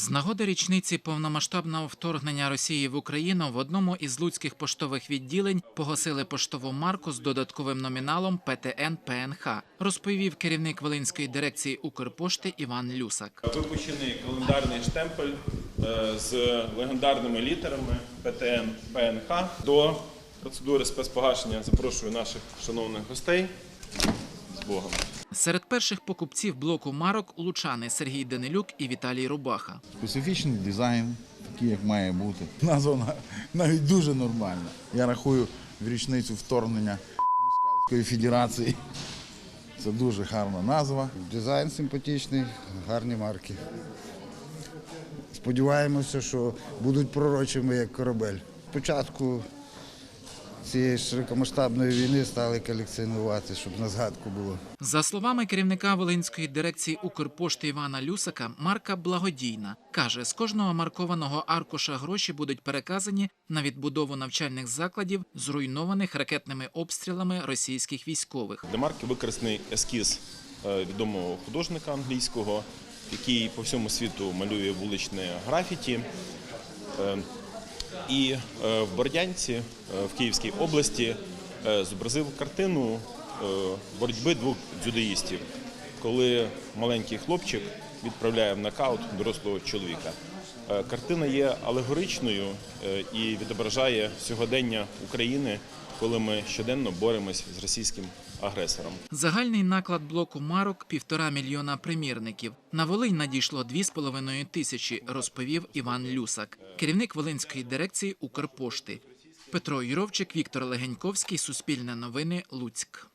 З нагоди річниці повномасштабного вторгнення Росії в Україну в одному із луцьких поштових відділень погасили поштову марку з додатковим номіналом ПТН ПНХ, розповів керівник Волинської дирекції Укрпошти Іван Люсак. Випущений календарний штемпель е, з легендарними літерами ПТН ПНХ. До процедури спецпогашення запрошую наших шановних гостей з Богом. Серед перших покупців блоку марок лучани Сергій Данилюк і Віталій Рубаха. Специфічний дизайн, такий, як має бути. Назва навіть дуже нормальна. Я рахую в річницю вторгнення Москальської Федерації. Це дуже гарна назва. Дизайн симпатичний, гарні марки. Сподіваємося, що будуть пророчими як корабель. Спочатку цієї широкомасштабної війни стали колекціонувати, щоб на згадку було. За словами керівника Волинської дирекції Укрпошти Івана Люсака, марка благодійна. Каже, з кожного маркованого аркуша гроші будуть переказані на відбудову навчальних закладів, зруйнованих ракетними обстрілами російських військових. Для марки використаний ескіз е, відомого художника англійського, який по всьому світу малює вуличне графіті. І е, в Бордянці, е, в Київській області, е, зобразив картину боротьби двох дзюдоїстів, коли маленький хлопчик відправляє в нокаут дорослого чоловіка. Е, Картина є алегоричною е, і відображає сьогодення України, коли ми щоденно боремось з російським агресором. Загальний наклад блоку марок півтора мільйона примірників. На Волинь надійшло дві з половиною тисячі, розповів Іван Люсак, керівник Волинської дирекції Укрпошти. Петро Юровчик, Віктор Легеньковський, Суспільне новини, Луцьк.